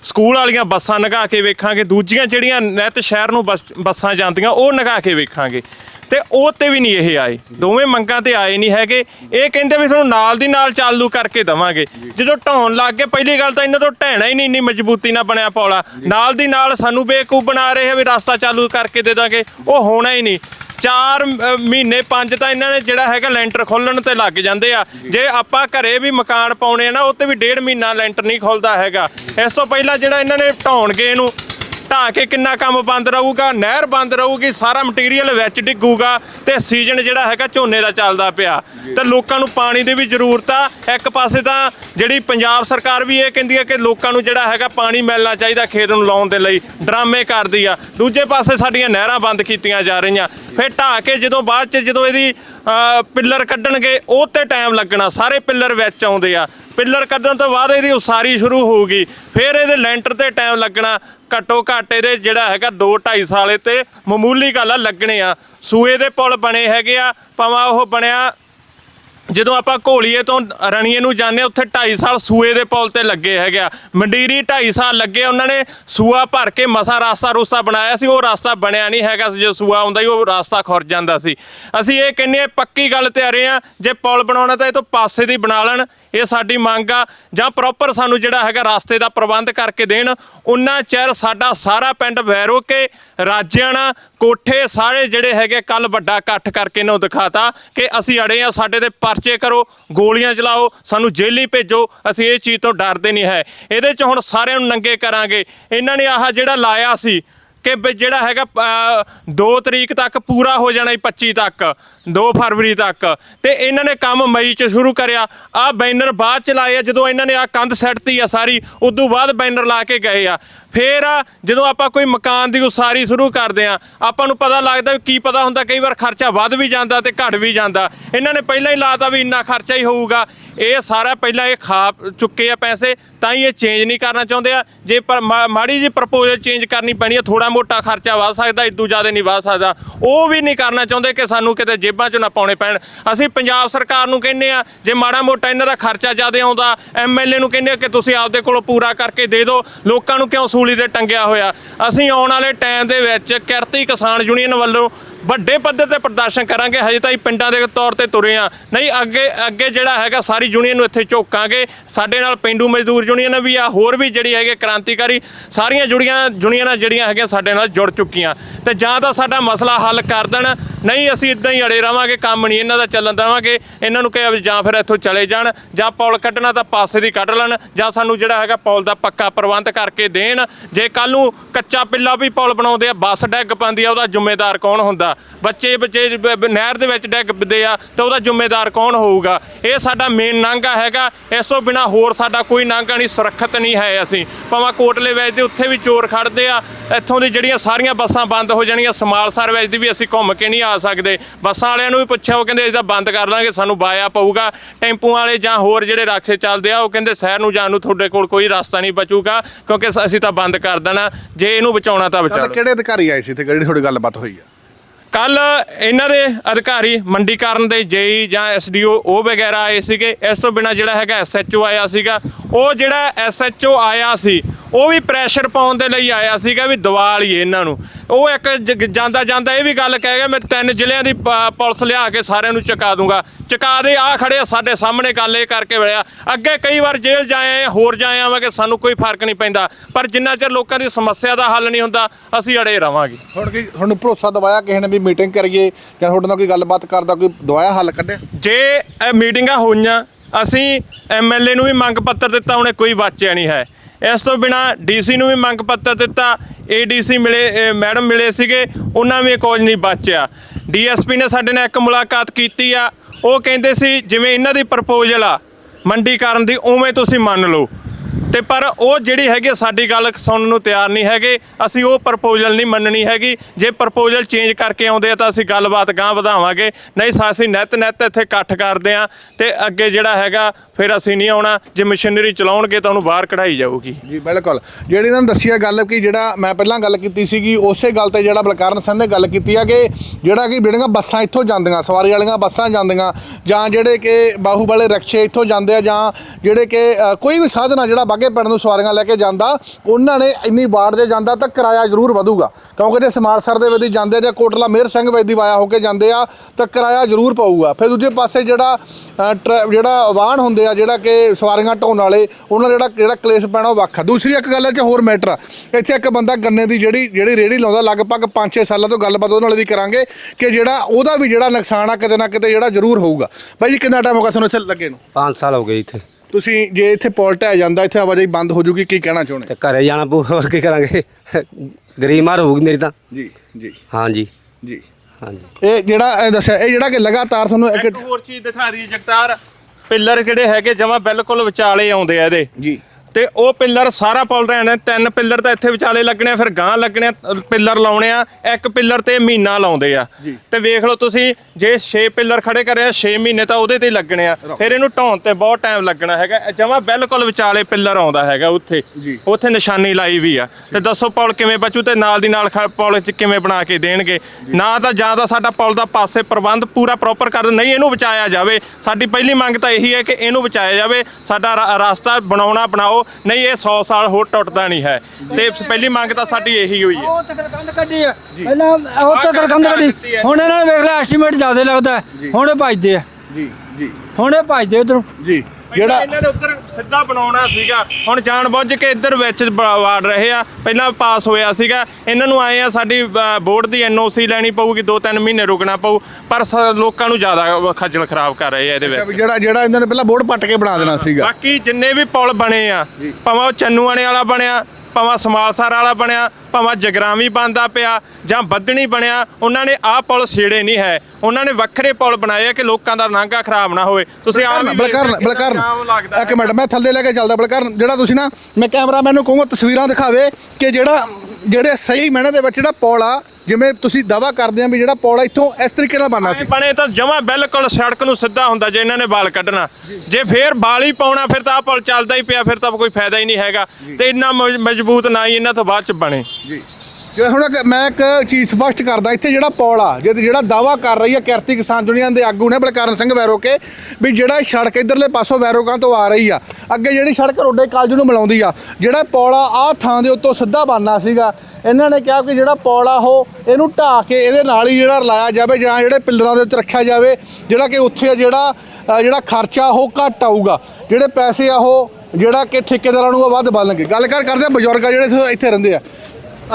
ਸਕੂਲ ਵਾਲੀਆਂ ਬੱਸਾਂ ਨਗਾ ਕੇ ਵੇਖਾਂਗੇ, ਦੂਜੀਆਂ ਜਿਹੜੀਆਂ ਨਿਤ ਸ਼ਹਿਰ ਨੂੰ ਬੱਸ- ਬੱਸਾਂ ਜਾਂਦੀਆਂ, ਉਹ ਨਗਾ ਕੇ ਵੇਖਾਂਗੇ। ਤੇ ਉਹ ਤੇ ਵੀ ਨਹੀਂ ਇਹ ਆਏ। ਦੋਵੇਂ ਮੰਗਾਂ ਤੇ ਆਏ ਨਹੀਂ ਹੈਗੇ। ਇਹ ਕਹਿੰਦੇ ਵੀ ਤੁਹਾਨੂੰ ਨਾਲ ਦੀ ਨਾਲ ਚਾਲੂ ਕਰਕੇ ਦਵਾਂਗੇ। ਜਦੋਂ ਢਾਉਣ ਲੱਗ ਗਏ, ਪਹਿਲੀ ਗੱਲ ਤਾਂ ਇਹਨਾਂ ਤੋਂ ਢਹਿਣਾ ਹੀ ਨਹੀਂ, ਇੰਨੀ ਮਜ਼ਬੂਤੀ ਨਾਲ ਬਣਿਆ ਪੌਲਾ ਨਾਲ ਦੀ ਨਾਲ ਸਾਨੂੰ ਬੇਕੂਫ ਬਣਾ ਰਹੇ ਆ ਵੀ ਰਸਤਾ ਚਾਲੂ ਕਰਕੇ ਦੇ ਦਾਂਗੇ। ਉਹ ਹੋਣਾ ਹੀ ਨਹੀਂ। ਚਾਰ ਮਹੀਨੇ ਪੰਜ ਤਾਂ ਇਹਨਾਂ ਨੇ ਜਿਹੜਾ ਹੈਗਾ ਲੈਂਟਰ ਖੋਲਣ ਤੇ ਲੱਗ ਜਾਂਦੇ ਆ। ਜੇ ਆਪਾਂ ਘਰੇ ਵੀ ਮਕਾਨ ਪਾਉਣੇ ਆ ਨਾ ਉਹ ਤੇ ਵੀ ਡੇਢ ਮਹੀਨਾ ਲੈਂਟਰ ਨਹੀਂ ਖੁੱਲਦਾ ਹੈਗਾ। ਇਸ ਤੋਂ ਪਹਿਲਾਂ ਜਿਹੜਾ ਇਹਨਾਂ ਨੇ ਢਾਉਣਗੇ ਇਹਨੂੰ ਢਾ ਕੇ ਕਿੰਨਾ ਕੰਮ ਬੰਦ ਰਹੂਗਾ ਨਹਿਰ ਬੰਦ ਰਹੂਗੀ ਸਾਰਾ ਮਟੀਰੀਅਲ ਵਿੱਚ ਡਿੱਗੂਗਾ ਤੇ ਸੀਜ਼ਨ ਜਿਹੜਾ ਹੈਗਾ ਝੋਨੇ ਦਾ ਚੱਲਦਾ ਪਿਆ। ਤੇ ਲੋਕਾਂ ਨੂੰ ਪਾਣੀ ਦੀ ਵੀ ਜ਼ਰੂਰਤ ਆ। ਇੱਕ ਪਾਸੇ ਤਾਂ ਜਿਹੜੀ ਪੰਜਾਬ ਸਰਕਾਰ ਵੀ ਇਹ ਕਹਿੰਦੀ ਹੈ ਕਿ ਲੋਕਾਂ ਨੂੰ ਜਿਹੜਾ ਹੈਗਾ ਪਾਣੀ ਮਿਲਣਾ ਚਾਹੀਦਾ ਖੇਤ ਨੂੰ ਲਾਉਣ ਦੇ ਲਈ ਡਰਾਮੇ ਕਰਦੀ ਆ। ਦੂਜੇ ਪਾਸੇ ਸਾਡੀਆਂ ਨਹਿਰਾਂ ਬੰਦ ਕੀਤੀਆਂ ਜਾ ਰਹੀਆਂ। ਫਿਰ ਢਾ ਕੇ ਜਦੋਂ ਬਾਅਦ ਚ ਜਦੋਂ ਇਹਦੀ ਪਿੱਲਰ ਕੱਢਣਗੇ ਉਹ ਤੇ ਟਾਈਮ ਲੱਗਣਾ ਸਾਰੇ ਪਿੱਲਰ ਵਿੱਚ ਆਉਂਦੇ ਆ। ਪਿੱਲਰ ਕੱਢਣ ਤੋਂ ਬਾਅਦ ਇਹਦੀ ਉਸਾਰੀ ਸ਼ੁਰੂ ਹੋਊਗੀ। ਫਿਰ ਇਹਦੇ ਲੈਂਟਰ ਤੇ ਟਾਈਮ ਲੱਗਣਾ। ਘੱਟੋ ਘੱਟ ਇਹਦੇ ਜਿਹੜਾ ਹੈਗਾ 2 2.5 ਸਾਲੇ ਤੇ ਮਾਮੂਲੀ ਗੱਲ ਆ, ਲੱਗਣੇ ਆ। ਸੂਏ ਦੇ ਪੁਲ ਬਣੇ ਹੈਗੇ ਆ, ਭਾਵੇਂ ਉਹ ਬਣਿਆ ਜਦੋਂ ਆਪਾਂ ਘੋਲੀਏ ਤੋਂ ਰਣੀਏ ਨੂੰ ਜਾਂਦੇ ਉੱਥੇ 2.5 ਸਾਲ ਸੂਏ ਦੇ ਪੁਲ ਤੇ ਲੱਗੇ ਹੈਗੇ ਆ। ਮੰਡੀਰੀ 2.5 ਸਾਲ ਲੱਗੇ, ਉਹਨਾਂ ਨੇ ਸੂਆ ਭਰ ਕੇ ਮਸਾ ਰਾਸਤਾ ਰੂਸਤਾ ਬਣਾਇਆ ਸੀ, ਉਹ ਰਾਸਤਾ ਬਣਿਆ ਨਹੀਂ ਹੈਗਾ ਜੋ ਸੂਆ ਆਉਂਦਾ ਸੀ, ਉਹ ਰਾਸਤਾ ਖੁਰ ਜਾਂਦਾ ਸੀ। ਅਸੀਂ ਇਹ ਕਹਿੰਨੇ ਆ ਪੱਕੀ ਗੱਲ ਤੇ ਆ ਰਹੇ ਆ ਜੇ ਪੁਲ ਬਣਾਉਣਾ ਤਾਂ ਇਹ ਤੋਂ ਪਾਸੇ ਦੀ ਬਣਾ ਲੈਣ, ਇਹ ਸਾਡੀ ਮੰਗ ਆ। ਜਾਂ ਪ੍ਰੋਪਰ ਸਾਨੂੰ ਜਿਹੜਾ ਹੈਗਾ ਰਾਸਤੇ ਦਾ ਪ੍ਰਬੰਧ ਕਰਕੇ ਦੇਣ, ਉਹਨਾਂ ਚਿਰ ਸਾਡਾ ਸਾਰਾ ਪਿੰਡ ਵੈਰੋ ਕੇ, ਰਾਜਿਆਣਾ ਕੋਠੇ ਸਾਰੇ ਜਿਹੜੇ ਹੈਗੇ ਕੱਲ ਵੱਡਾ ਇਕੱਠ ਕਰਕੇ ਇਹਨੂੰ ਦਿਖਾਤਾ ਕਿ ਅਸੀਂ ਅੜੇ ਆ ਸਾਡੇ ਤੇ ਪਰਚੇ ਕਰੋ, ਗੋਲੀਆਂ ਚਲਾਓ, ਸਾਨੂੰ ਜੇਲ੍ਹ ਭੇਜੋ, ਅਸੀਂ ਇਹ ਚੀਜ਼ ਤੋਂ ਡਰਦੇ ਨਹੀਂ ਹੈ। ਇਹਦੇ ਚ ਹੁਣ ਸਾਰਿਆਂ ਨੂੰ ਨੰਗੇ ਕਰਾਂਗੇ। ਇਹਨਾਂ ਨੇ ਆਹ ਜਿਹੜਾ ਲਾਇਆ ਸੀ ਕਿ ਬ ਜਿਹੜਾ ਹੈਗਾ 2 ਤਰੀਕ ਤੱਕ ਪੂਰਾ ਹੋ ਜਾਣਾ 25 ਤੱਕ 2 ਫਰਵਰੀ ਤੱਕ। ਤੇ ਇਹਨਾਂ ਨੇ ਕੰਮ ਮਈ ਚ ਸ਼ੁਰੂ ਕਰਿਆ। ਆ ਬੈਨਰ ਬਾਅਦ ਚ ਲਾਏ ਆ, ਜਦੋਂ ਇਹਨਾਂ ਨੇ ਆ ਕੰਧ ਸੈੱਟਤੀ ਆ ਸਾਰੀ, ਉਦੋਂ ਬਾਅਦ ਬੈਨਰ ਲਾ ਕੇ ਗਏ ਆ। ਫੇਰ ਆ, ਜਦੋਂ ਆਪਾਂ ਕੋਈ ਮਕਾਨ ਦੀ ਉਸਾਰੀ ਸ਼ੁਰੂ ਕਰਦੇ ਆ, ਆਪਾਂ ਨੂੰ ਪਤਾ ਲੱਗਦਾ ਵੀ ਕੀ ਪਤਾ ਹੁੰਦਾ, ਕਈ ਵਾਰ ਖਰਚਾ ਵੱਧ ਵੀ ਜਾਂਦਾ ਤੇ ਘਟ ਵੀ ਜਾਂਦਾ। ਇਹਨਾਂ ਨੇ ਪਹਿਲਾਂ ਹੀ ਲਾਤਾ ਵੀ ਇੰਨਾ ਖਰਚਾ ਹੀ ਹੋਊਗਾ। ਇਹ ਸਾਰਾ ਪਹਿਲਾਂ ਇਹ ਖਾ ਚੁੱਕੇ ਆ ਪੈਸੇ, ਤਾਂ ਹੀ ਇਹ ਚੇਂਜ ਨਹੀਂ ਕਰਨਾ ਚਾਹੁੰਦੇ ਆ। ਜੇ ਪਰ ਮਾੜੀ ਜੀ ਪ੍ਰਪੋਜ਼ਲ ਚੇਂਜ ਕਰਨੀ ਪੈਣੀ ਆ ਥੋੜਾ ਮੋਟਾ ਖਰਚਾ ਵਧ ਸਕਦਾ ਇਦੋਂ ਜ਼ਿਆਦਾ ਨਹੀਂ ਵਧ ਸਕਦਾ। ਉਹ ਵੀ ਨਹੀਂ ਕਰਨਾ ਚਾਹੁੰਦੇ ਕਿ ਸਾਨੂੰ ਕਿਤੇ ਜੇਬਾਂ 'ਚ ਨਾ ਪਾਉਣੇ ਪੈਣ। ਅਸੀਂ ਪੰਜਾਬ ਸਰਕਾਰ ਨੂੰ ਕਹਿੰਨੇ ਆ, ਜੇ ਮਾੜਾ ਮੋਟਾ ਇਹਨਾਂ ਦਾ ਖਰਚਾ ਜ਼ਿਆਦਾ ਆਉਂਦਾ ਐਮਐਲਏ ਨੂੰ ਕਹਿੰਨੇ ਆ ਕਿ ਤੁਸੀਂ ਆਪਦੇ ਕੋਲੋਂ ਪੂਰਾ ਕਰਕੇ ਦੇ ਦਿਓ, ਲੋਕਾਂ ਨੂੰ ਕਿਉਂ ਸੂਲੀ ਤੇ ਟੰਗਿਆ ਹੋਇਆ? ਅਸੀਂ ਆਉਣ ਵਾਲੇ ਟਾਈਮ ਦੇ ਵਿੱਚ ਕਿਰਤੀ ਕਿਸਾਨ ਯੂਨੀਅਨ ਵੱਲੋਂ ਵੱਡੇ ਪੱਧਰ ਤੇ ਪ੍ਰਦਰਸ਼ਨ ਕਰਾਂਗੇ। ਹਜੇ ਤਾਂ ਹੀ ਪਿੰਡਾਂ ਦੇ ਤੌਰ ਤੇ ਤੁਰੇ ਆ। ਨਹੀਂ, ਅੱਗੇ ਅੱਗੇ ਜਿਹੜਾ ਹੈਗਾ, ਸਾਰੀ ਯੂਨੀਅਨ ਨੂੰ ਇੱਥੇ ਝੋਕਾਂਗੇ। ਸਾਡੇ ਨਾਲ ਪਿੰਡੂ ਮਜ਼ਦੂਰ ਯੂਨੀਅਨ ਵੀ ਆ, ਹੋਰ ਵੀ ਜਿਹੜੀ ਹੈਗੇ ਕ੍ਰਾਂਤੀਕਾਰੀ, ਸਾਰੀਆਂ ਜੁੜੀਆਂ ਯੂਨੀਅਨਾਂ ਜਿਹੜੀਆਂ ਹੈਗੀਆਂ ਸਾਡੇ ਨਾਲ ਜੁੜ ਚੁੱਕੀਆਂ। ਤੇ ਜਾਂ ਤਾਂ ਸਾਡਾ ਮਸਲਾ ਹੱਲ ਕਰ ਦੇਣ। ਨਹੀਂ, ਅਸੀਂ ਇਦਾਂ ਹੀ ਅੜੇ ਰਵਾਂਗੇ ਕੰਮ ਨਹੀਂ ਇਹਨਾਂ ਦਾ ਚੱਲਣ ਦੇਵਾਂਗੇ। ਇਹਨਾਂ ਨੂੰ ਕਿਹਾ ਵੀ ਜਾਂ ਫਿਰ ਇੱਥੋਂ ਚਲੇ ਜਾਣ, ਜਾਂ ਪੁਲ ਕੱਢਣਾ ਤਾਂ ਪਾਸੇ ਦੀ ਕੱਢ ਲੈਣ, ਜਾਂ ਸਾਨੂੰ ਜਿਹੜਾ ਹੈਗਾ ਪੁਲ ਦਾ ਪੱਕਾ ਪ੍ਰਬੰਧ ਕਰਕੇ ਦੇਣ। ਜੇ ਕੱਲ ਨੂੰ ਕੱਚਾ ਪਿੱਲਾ ਵੀ ਪੁਲ ਬਣਾਉਂਦੇ ਆ, ਬੱਸ ਡੈਗ ਪੈਂਦੀ ਆ, ਉਹਦਾ ਜ਼ਿੰਮੇਦਾਰ ਕੌਣ ਹੁੰਦਾ? ਹੋਊਗਾ ਬੱਚੇ ਬੱਚੇ ਨਹਿਰ ਦੇ ਵਿੱਚ ਡਿੱਗ ਪਦੇ ਆ ਤੇ ਉਹਦਾ ਜ਼ਿੰਮੇਦਾਰ ਕੌਣ ਹੋਊਗਾ? ਇਹ ਸਾਡਾ ਮੇਨ ਨਾਂਗਾ ਹੈਗਾ। ਇਸ ਤੋਂ ਬਿਨਾ ਹੋਰ ਸਾਡਾ ਕੋਈ ਨਾਂਗਾ ਨਹੀਂ ਸੁਰੱਖਿਅਤ ਨਹੀਂ ਹੈ ਅਸੀਂ। ਭਾਵੇਂ ਕੋਟਲੇ ਵਿੱਚ ਦੇ ਉੱਥੇ ਵੀ ਚੋਰ ਖੜਦੇ ਆ ਇੱਥੋਂ ਦੀ ਜਿਹੜੀਆਂ ਸਾਰੀਆਂ ਬੱਸਾਂ ਬੰਦ ਹੋ ਜਾਣੀਆਂ ਸਮਾਲਸਰ ਵਿੱਚ ਦੀ ਵੀ ਅਸੀਂ ਘੁੰਮ ਕੇ ਨਹੀਂ ਆ ਸਕਦੇ। ਬੱਸਾਂ ਵਾਲਿਆਂ ਨੂੰ ਵੀ ਪੁੱਛਿਆ ਉਹ ਕਹਿੰਦੇ ਤਾਂ ਬੰਦ ਕਰ ਲਾਂਗੇ ਸਾਨੂੰ ਬਾਇਆ ਪਊਗਾ। ਟੈਂਪੂ ਵਾਲੇ ਜਾਂ ਹੋਰ ਜਿਹੜੇ ਰਾਖੇ ਚੱਲਦੇ ਆ ਉਹ ਕਹਿੰਦੇ ਸ਼ਹਿਰ ਨੂੰ ਜਾਣ ਨੂੰ ਤੁਹਾਡੇ ਕੋਲ ਕੋਈ ਰਸਤਾ ਨਹੀਂ ਬਚੂਗਾ ਕਿਉਂਕਿ ਅਸੀਂ ਤਾਂ ਬੰਦ ਕਰ ਦੇਣਾ। ਜੇ ਇਹਨੂੰ ਬਚਾਉਣਾ ਤਾਂ ਬਚਾ ਲਓ
ਕਿਹੜੇ ਅਧਿਕਾਰੀ ਆਏ ਸੀ ਤੇ ਜਿਹੜੀ ਤੁਹਾਡੀ ਗੱਲਬਾਤ ਹੋਈ ਆ?
ਕੱਲ ਇਹਨਾਂ ਦੇ ਅਧਿਕਾਰੀ ਮੰਡੀਕਰਨ ਦੇ ਜੇਈ ਜਾਂ ਐਸਡੀਓ ਉਹ ਵਗੈਰਾ ਆਏ ਸੀਗੇ। ਇਸ ਤੋਂ ਬਿਨਾ ਜਿਹੜਾ ਹੈਗਾ ਐਸਐਚਓ ਆਇਆ ਸੀਗਾ। ਉਹ ਜਿਹੜਾ ਐਸਐਚਓ ਆਇਆ ਸੀ ਉਹ ਵੀ ਪ੍ਰੈਸ਼ਰ ਪਾਉਣ ਦੇ ਲਈ ਆਇਆ ਸੀਗਾ ਵੀ ਦਵਾ ਲਈਏ ਇਹਨਾਂ ਨੂੰ। ਉਹ ਇੱਕ ਜ- ਜਾਂਦਾ ਜਾਂਦਾ ਇਹ ਵੀ ਗੱਲ ਕਹਿ ਗਿਆ ਮੈਂ ਤਿੰਨ ਜ਼ਿਲ੍ਹਿਆਂ ਦੀ ਪ- ਪੁਲਿਸ ਲਿਆ ਕੇ ਸਾਰਿਆਂ ਨੂੰ ਚੁਕਾ ਦੂੰਗਾ। ਚੁਕਾ ਦੇ ਆ ਖੜੇ ਆ ਸਾਡੇ ਸਾਹਮਣੇ ਗੱਲ ਇਹ ਕਰਕੇ ਵੜਿਆ ਅੱਗੇ ਕਈ ਵਾਰ ਜੇਲ੍ਹ ਜਾਏ ਆ ਹੋਰ ਜਾਏ ਆਵਾਂਗੇ ਸਾਨੂੰ ਕੋਈ ਫ਼ਰਕ ਨਹੀਂ ਪੈਂਦਾ। ਪਰ ਜਿੰਨਾ ਚਿਰ ਲੋਕਾਂ ਦੀ ਸਮੱਸਿਆ ਦਾ ਹੱਲ ਨਹੀਂ ਹੁੰਦਾ ਅਸੀਂ ਅੜੇ ਰਵਾਂਗੇ।
ਹੁਣ ਕੀ ਤੁਹਾਨੂੰ ਭਰੋਸਾ ਦਵਾਇਆ ਕਿਸੇ ਨੇ ਵੀ ਮੀਟਿੰਗ ਕਰੀਏ ਜਾਂ ਤੁਹਾਡੇ ਨਾਲ ਕੋਈ ਗੱਲਬਾਤ ਕਰਦਾ ਕੋਈ ਦਵਾਇਆ ਹੱਲ ਕੱਢਿਆ?
ਜੇ ਇਹ ਮੀਟਿੰਗਾਂ ਹੋਈਆਂ ਅਸੀਂ ਐਮਐਲਏ ਨੂੰ ਵੀ ਮੰਗ ਪੱਤਰ ਦਿੱਤਾ, ਉਹਨੇ ਕੋਈ ਵਾਚਿਆ ਨਹੀਂ ਹੈ। ਇਸ ਤੋਂ ਬਿਨਾ ਡੀਸੀ ਨੂੰ ਵੀ ਮੰਗ ਪੱਤਰ ਦਿੱਤਾ ਏਡੀਸੀ ਮਿਲੇ ਮੈਡਮ ਮਿਲੇ ਸੀਗੇ, ਉਹਨਾਂ ਵੀ ਕੁਝ ਨਹੀਂ ਬਾਚਿਆ ਡੀਐਸਪੀ ਨੇ ਸਾਡੇ ਨਾਲ ਇੱਕ ਮੁਲਾਕਾਤ ਕੀਤੀ ਆ, ਉਹ ਕਹਿੰਦੇ ਸੀ, ਜਿਵੇਂ ਇਹਨਾਂ ਦੀ ਪ੍ਰਪੋਜ਼ਲ ਆ, ਮੰਡੀਕਰਨ ਦੀ, ਉਵੇਂ ਤੁਸੀਂ ਮੰਨ ਲਓ। ਤੇ ਪਰ ਉਹ ਜਿਹੜੀ ਹੈਗੀ ਸਾਡੀ ਗੱਲ ਸੁਣਨ ਨੂੰ ਤਿਆਰ ਨਹੀਂ ਹੈਗੇ। ਅਸੀਂ ਉਹ ਪ੍ਰਪੋਜ਼ਲ ਨਹੀਂ ਮੰਨਣੀ ਹੈਗੀ। ਜੇ ਪ੍ਰਪੋਜ਼ਲ ਚੇਂਜ ਕਰਕੇ ਆਉਂਦੇ ਆ ਤਾਂ ਅਸੀਂ ਗੱਲਬਾਤ ਗਾਂ ਵਧਾਵਾਂਗੇ। ਨਹੀਂ ਸਾ, ਅਸੀਂ ਨਿਤ ਨਿਤ ਇੱਥੇ ਇਕੱਠ ਕਰਦੇ ਆ ਤੇ ਅੱਗੇ ਜਿਹੜਾ ਹੈਗਾ, ਫਿਰ ਅਸੀਂ ਨਹੀਂ ਆਉਣਾ। ਜੇ ਮਸ਼ੀਨਰੀ ਚਲਾਉਣਗੇ ਤਾਂ ਉਹਨੂੰ ਬਾਹਰ ਕਢਾਈ ਜਾਊਗੀ।
ਜੀ, ਬਿਲਕੁਲ। ਜਿਹੜੀ ਇਹਨਾਂ ਨੇ ਦੱਸੀ ਗੱਲ ਕਿ ਜਿਹੜਾ ਮੈਂ ਪਹਿਲਾਂ ਗੱਲ ਕੀਤੀ ਸੀਗੀ, ਉਸੇ ਗੱਲ ਤੇ ਜਿਹੜਾ ਬਲਕਾਰਨ ਸਿੰਘ ਨੇ ਗੱਲ ਕੀਤੀ ਆ ਕਿ ਜਿਹੜਾ ਕਿ ਜਿਹੜੀਆਂ ਬੱਸਾਂ ਇੱਥੋਂ ਜਾਂਦੀਆਂ, ਸਵਾਰੀ ਵਾਲੀਆਂ ਬੱਸਾਂ ਜਾਂਦੀਆਂ, ਜਾਂ ਜਿਹੜੇ ਕਿ ਬਾਹੂ ਵਾਲੇ ਰਿਕਸ਼ੇ ਇੱਥੋਂ ਜਾਂਦੇ ਆ, ਜਾਂ ਜਿਹੜੇ ਕਿ ਕੋਈ ਵੀ ਸਾਧਨ ਆ ਜਿਹੜਾ ਬਾਗੇ ਪਿੰਡ ਨੂੰ ਸਵਾਰੀਆਂ ਲੈ ਕੇ ਜਾਂਦਾ, ਉਹਨਾਂ ਨੇ ਇੰਨੀ ਵਾਰ ਜੇ ਜਾਂਦਾ ਤਾਂ ਕਿਰਾਇਆ ਜ਼ਰੂਰ ਵਧੂਗਾ। ਕਿਉਂਕਿ ਜੇ ਸਮਾਲਸਰ ਦੇ ਵਿੱਚ ਜਾਂਦੇ ਜਾਂ ਕੋਟਲਾ ਮੇਰ ਸਿੰਘ ਵਿੱਚ ਦੀ ਵਾਇਆ ਹੋ ਕੇ ਜਾਂਦੇ ਆ, ਤਾਂ ਕਿਰਾਇਆ ਜ਼ਰੂਰ ਪਊਗਾ। ਫਿਰ ਦੂਜੇ ਪਾਸੇ ਜਿਹੜਾ ਟਰੈ- ਜਿਹੜਾ ਵਾਹਨ ਹੁੰਦੇ ਆ, ਜਿਹੜਾ ਕਿ ਸਵਾਰੀਆਂ ਢੋਣ ਵਾਲੇ, ਉਹਨਾਂ ਦਾ ਜਿਹੜਾ ਜਿਹੜਾ ਕਲੇਸ਼ ਪੈਣਾ ਉਹ ਵੱਖ ਆ। ਦੂਸਰੀ ਇੱਕ ਗੱਲ ਹੈ ਕਿ ਹੋਰ ਮੈਟਰ ਆ। ਇੱਥੇ ਇੱਕ ਬੰਦਾ ਗੰਨੇ ਦੀ ਜਿਹੜੀ ਜਿਹੜੀ ਰੇੜੀ ਲਾਉਂਦਾ, ਲਗਭਗ 5-6 ਸਾਲਾਂ ਤੋਂ ਗੱਲਬਾਤ ਉਹਦੇ ਨਾਲ ਵੀ ਕਰਾਂਗੇ ਕਿ ਜਿਹੜਾ, ਉਹਦਾ ਵੀ ਜਿਹੜਾ ਨੁਕਸਾਨ ਆ, ਕਿਤੇ ਨਾ ਕਿਤੇ ਜਿਹੜਾ ਜ਼ਰੂਰ ਹੋਊਗਾ। ਬਾਈ ਜੀ, ਕਿੰਨਾ ਟਾਈਮ ਹੋ ਗਿਆ ਤੁਹਾਨੂੰ ਇੱਥੇ ਲੱਗੇ ਨੂੰ?
5 ਸਾਲ ਹੋ ਗਏ ਇੱਥੇ।
ਤੁਸੀਂ ਜੇ ਇੱਥੇ ਪੁਲ ਢਹਿ ਜਾਂਦਾ ਇੱਥੇ ਆਵਾਜਾਈ ਬੰਦ ਹੋ ਜੂਗੀ ਕੀ ਕਹਿਣਾ ਚਾਹੁੰਦੇ?
ਤੇ ਘਰੇ ਜਾਣਾ ਪਊ ਹੋਰ ਕੀ ਕਰਾਂਗੇ? ਗਰੀਬ ਮਾਰ ਹੋਊਗੀ ਮੇਰੀ ਤਾਂ।
ਜੀ ਜੀ।
ਹਾਂਜੀ।
ਜੀ।
ਹਾਂਜੀ।
ਇਹ ਜਿਹੜਾ ਇਹ ਦੱਸਿਆ ਇਹ ਜਿਹੜਾ ਕਿ ਲਗਾਤਾਰ ਤੁਹਾਨੂੰ ਇੱਕ
ਇੱਕ ਹੋਰ ਚੀਜ਼ ਦਿਖਾ ਰਹੀ ਜਗਤਾਰ। ਪਿੱਲਰ ਕਿਹੜੇ ਹੈਗੇ ਜਮਾ ਬਿਲਕੁਲ ਵਿਚਾਲੇ ਆਉਂਦੇ ਆ ਇਹਦੇ।
ਜੀ।
ਤੇ ਉਹ ਪਿੱਲਰ ਸਾਰਾ ਪੁੱਲ ਰਹਿਣਾ ਤਿੰਨ ਪਿੱਲਰ ਤਾਂ ਇੱਥੇ ਵਿਚਾਲੇ ਲੱਗਣੇ ਆ, ਫਿਰ ਗਾਂ ਲੱਗਣੇ ਆ, ਪਿੱਲਰ ਲਾਉਣੇ ਆ ਇੱਕ ਪਿੱਲਰ ਤੇ ਮਹੀਨਾ ਲਾਉਂਦੇ ਆ। ਤੇ ਵੇਖ ਲਓ ਤੁਸੀਂ ਜੇ 6 ਪਿੱਲਰ ਖੜੇ ਕਰੇ ਆ 6 ਮਹੀਨੇ ਤਾਂ ਉਹਦੇ ਤੇ ਹੀ ਲੱਗਣੇ ਆ। ਫਿਰ ਇਹਨੂੰ ਢਾਉਣ ਤੇ ਬਹੁਤ ਟਾਈਮ ਲੱਗਣਾ ਹੈਗਾ। ਜਮਾ ਬਿਲਕੁਲ ਵਿਚਾਲੇ ਪਿੱਲਰ ਆਉਂਦਾ ਹੈਗਾ ਉੱਥੇ। ਉੱਥੇ ਨਿਸ਼ਾਨੀ ਲਾਈ ਵੀ ਆ। ਤੇ ਦੱਸੋ ਪੁਲ ਕਿਵੇਂ ਬਚੂ ਤੇ ਨਾਲ ਦੀ ਨਾਲ ਪੁਲ ਚ ਕਿਵੇਂ ਬਣਾ ਕੇ ਦੇਣਗੇ। ਨਾ ਤਾਂ ਜਾਂ ਤਾਂ ਸਾਡਾ ਪੁਲ ਦਾ ਪਾਸੇ ਪ੍ਰਬੰਧ ਪੂਰਾ ਪ੍ਰੋਪਰ ਕਰ ਨਹੀਂ ਇਹਨੂੰ ਬਚਾਇਆ ਜਾਵੇ। ਸਾਡੀ ਪਹਿਲੀ ਮੰਗ ਤਾਂ ਇਹੀ ਹੈ ਕਿ ਇਹਨੂੰ ਬਚਾਇਆ ਜਾਵੇ। ਸਾਡਾ ਰਸਤਾ ਬਣਾਉਣਾ ਬਣਾਓ। ਨਹੀਂ ਇਹ 100 ਸਾਲ ਹੋਰ ਟੁੱਟਦਾ ਨਹੀਂ ਹੈ। ਤੇ ਪਹਿਲੀ ਮੰਗ ਤਾਂ ਸਾਡੀ ਇਹੀ ਹੋਈ ਹੈ।
ਉਹ ਤੱਕ ਕੰਧ ਕੱਢੀ ਆ। ਪਹਿਲਾਂ ਉਹ ਤੱਕ ਕੰਧ ਕੱਢੀ। ਹੁਣ ਇਹਨਾਂ ਨੇ ਵੇਖ ਲਿਆ ਐਸਟੀਮੇਟ ਜ਼ਿਆਦਾ ਲੱਗਦਾ। ਹੁਣ ਇਹ ਭਜਦੇ ਆ।
ਜੀ ਜੀ।
ਹੁਣ ਇਹ ਭਜਦੇ ਉਧਰੋਂ
ਜੀ।
ਜਿਹੜਾ ਇਹਨਾਂ ਨੇ ਉੱਧਰ ਸਿੱਧਾ ਬਣਾਉਣਾ ਸੀਗਾ। ਹੁਣ ਜਾਣ ਬੁੱਝ ਕੇ ਇੱਧਰ ਵਿੱਚ ਵਾੜ ਰਹੇ ਆ। ਪਹਿਲਾਂ ਪਾਸ ਹੋਇਆ ਸੀਗਾ। ਇਹਨਾਂ ਨੂੰ ਆਏ ਆ ਸਾਡੀ ਬੋਰਡ ਦੀ ਐਨਓਸੀ ਲੈਣੀ ਪਊਗੀ। 2-3 ਮਹੀਨੇ ਰੁਕਣਾ ਪਊ। ਪਰ ਲੋਕਾਂ ਨੂੰ ਜ਼ਿਆਦਾ ਖੱਜਲ ਖਰਾਬ ਕਰ ਰਹੇ ਆ ਇਹਦੇ ਵਿੱਚ।
ਜਿਹੜਾ ਜਿਹੜਾ ਇਹਨਾਂ ਨੇ ਪਹਿਲਾਂ ਬੋਰਡ ਪੱਟ ਕੇ ਬਣਾ ਦੇਣਾ ਸੀਗਾ।
ਬਾਕੀ ਜਿੰਨੇ ਵੀ ਪੁਲ ਬਣੇ ਆ ਭਾਵੇਂ ਉਹ ਚੰਨੂਆਣੇ ਵਾਲਾ ਬਣਿਆ ਭਾਵੇਂ ਸਮਾਲਸਰ ਵਾਲਾ ਬਣਿਆ ਭਾਵੇਂ ਜਗਰਾਵੀ ਬੰਦਾ ਪਿਆ ਜਾਂ ਬੱਦਣੀ ਬਣਿਆ ਉਹਨਾਂ ਨੇ ਆਹ ਪੁਲ ਛੇੜੇ ਨਹੀਂ ਹੈ। ਉਹਨਾਂ ਨੇ ਵੱਖਰੇ ਪੁਲ ਬਣਾਏ ਆ ਕਿ ਲੋਕਾਂ ਦਾ ਨਾਂਗਾ ਖਰਾਬ ਨਾ ਹੋਵੇ। ਤੁਸੀਂ ਆਪ ਵੀ
ਬਲਕਰਨ
ਕਿੰਨਾ ਜਾਮ
ਬਲਕਰਨ
ਲੱਗਦਾ
ਇੱਕ ਮਿੰਟ ਮੈਂ ਥੱਲੇ ਲੈ ਕੇ ਚੱਲਦਾ ਬਲਕਰਨ। ਜਿਹੜਾ ਤੁਸੀਂ ਨਾ ਮੈਂ ਕੈਮਰਾਮੈਨ ਨੂੰ ਕਹੂੰਗਾ ਤਸਵੀਰਾਂ ਦਿਖਾਵੇ ਕਿ ਜਿਹੜਾ ਜਿਹੜੇ ਸਹੀ ਮੈਨੇ ਦੇ ਵਿੱਚ ਜਿਹੜਾ ਪੌਲ ਆ ਜਿਵੇਂ ਤੁਸੀਂ ਦਾਵਾ ਕਰਦੇ ਆ ਵੀ ਜਿਹੜਾ ਪੌਲ ਆ ਇੱਥੋਂ ਇਸ ਤਰੀਕੇ ਨਾਲ ਬਣਨਾ ਸੀ।
ਬਣੇ ਤਾਂ ਜਮਾ ਬਿਲਕੁਲ ਸੜਕ ਨੂੰ ਸਿੱਧਾ ਹੁੰਦਾ ਜੇ ਇਹਨਾਂ ਨੇ ਵਾਲ ਕੱਢਣਾ। ਜੇ ਫੇਰ ਵਾਲ ਹੀ ਪਾਉਣਾ ਫਿਰ ਤਾਂ ਆਹ ਪੁਲ ਚੱਲਦਾ ਹੀ ਪਿਆ ਫਿਰ ਤਾਂ ਕੋਈ ਫਾਇਦਾ ਹੀ ਨਹੀਂ ਹੈਗਾ। ਤੇ ਇੰਨਾ ਮਜ- ਮਜ਼ਬੂਤ ਨਾ ਹੀ ਇਹਨਾਂ ਤੋਂ ਬਾਅਦ ਚ ਬਣੇ।
ਜੇ। ਹੁਣ ਇੱਕ- ਮੈਂ ਇੱਕ ਚੀਜ਼ ਸਪਸ਼ਟ ਕਰਦਾ ਇੱਥੇ ਜਿਹੜਾ ਪੌਲ ਆ ਜੇ ਜਿਹੜਾ ਦਾਵਾ ਕਰ ਰਹੀ ਹੈ ਕਿਰਤੀ ਕਿਸਾਨ ਯੂਨੀਅਨ ਦੇ ਆਗੂ ਨੇ ਬਲਕਰਨ ਸਿੰਘ ਵੈਰੋਕੇ ਵੀ ਜਿਹੜਾ ਇਹ ਸੜਕ ਇਧਰਲੇ ਪਾਸੋਂ ਵੈਰੋਕਾਂ ਤੋਂ ਆ ਰਹੀ ਆ ਅੱਗੇ ਜਿਹੜੀ ਸੜਕ ਰੋਡੇ ਕਾਲਜ ਨੂੰ ਮਿਲਾਉਂਦੀ ਆ ਜਿਹੜਾ ਪੌਲ ਆ ਆਹ ਥਾਂ ਦੇ ਉੱਤੋਂ ਸਿੱਧਾ ਬਣਨਾ ਸੀਗਾ। ਇਹਨਾਂ ਨੇ ਕਿਹਾ ਕਿ ਜਿਹੜਾ ਪੌਲ ਆ ਉਹ ਇਹਨੂੰ ਢਾਹ ਕੇ ਇਹਦੇ ਨਾਲ ਹੀ ਜਿਹੜਾ ਰਲਾਇਆ ਜਾਵੇ ਜਾਂ ਜਿਹੜੇ ਪਿੱਲਰਾਂ ਦੇ ਉੱਤੇ ਰੱਖਿਆ ਜਾਵੇ ਜਿਹੜਾ ਕਿ ਉੱਥੇ ਜਿਹੜਾ ਅ, ਜਿਹੜਾ ਖਰਚਾ ਉਹ ਘੱਟ ਆਊਗਾ। ਜਿਹੜੇ ਪੈਸੇ ਆ ਉਹ ਜਿਹੜਾ ਕਿ ਠੇਕੇਦਾਰਾਂ ਨੂੰ ਉਹ ਵੱਧ ਬਣਨਗੇ। ਗੱਲ ਕਰ ਕਰਦੇ ਆ ਬਜ਼ੁਰਗ ਆ ਜਿਹੜੇ ਇੱਥੇ- ਇੱਥੇ ਰਹਿੰਦੇ ਆ।